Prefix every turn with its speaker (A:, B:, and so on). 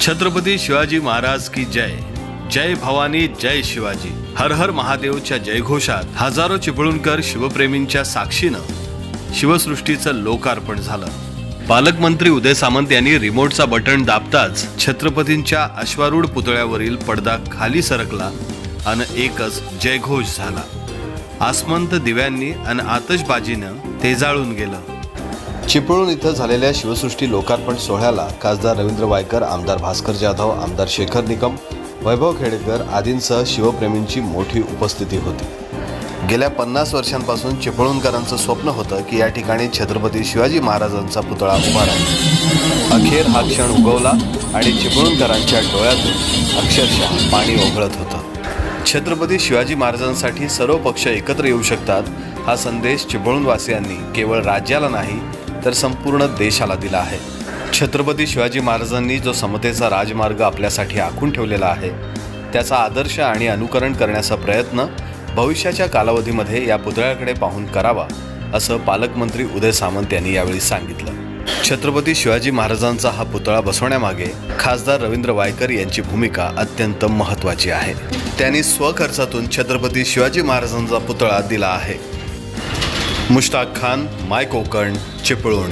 A: छत्रपती शिवाजी महाराज की जय. जय भवानी जय शिवाजी. हर हर महादेवच्या जयघोषात हजारो चिपळूणकर शिवप्रेमींच्या साक्षीनं शिवसृष्टीचं लोकार्पण झालं. पालकमंत्री उदय सामंत यांनी रिमोटचा बटन दाबताच छत्रपतींच्या अश्वारूढ पुतळ्यावरील पडदा खाली सरकला आणि एकच जयघोष झाला. आसमंत दिव्यांनी आणि आतषबाजीनं तेजाळून गेलं. चिपळूण इथं झालेल्या शिवसृष्टी लोकार्पण सोहळ्याला खासदार रवींद्र वायकर आमदार भास्कर जाधव आमदार शेखर निकम वैभव खेडेकर आदींसह शिवप्रेमींची मोठी उपस्थिती होती. गेल्या पन्नास वर्षांपासून चिपळूणकरांचं स्वप्न होतं की या ठिकाणी छत्रपती शिवाजी महाराजांचा पुतळा उभा अखेर हा क्षण उगवला आणि चिपळूणकरांच्या डोळ्यातून अक्षरशः पाणी ओघळत होतं. छत्रपती शिवाजी महाराजांसाठी सर्व पक्ष एकत्र येऊ शकतात हा संदेश चिपळूणवासियांनी केवळ राज्याला नाही तर संपूर्ण देशाला दिला आहे. छत्रपती शिवाजी महाराजांनी जो समतेचा राजमार्ग आपल्यासाठी आखून ठेवलेला आहे त्याचा आदर्श आणि अनुकरण करण्याचा प्रयत्न भविष्याच्या कालावधीमध्ये या पुतळ्याकडे पाहून करावा असं पालकमंत्री उदय सामंत यांनी यावेळी सांगितलं. छत्रपती शिवाजी महाराजांचा हा पुतळा बसवण्यामागे खासदार रवींद्र वायकर यांची भूमिका अत्यंत महत्त्वाची आहे. त्यांनी स्वखर्चातून छत्रपती शिवाजी महाराजांचा पुतळा दिला आहे. मुश्ताक खान माय कोकण चिपळूण.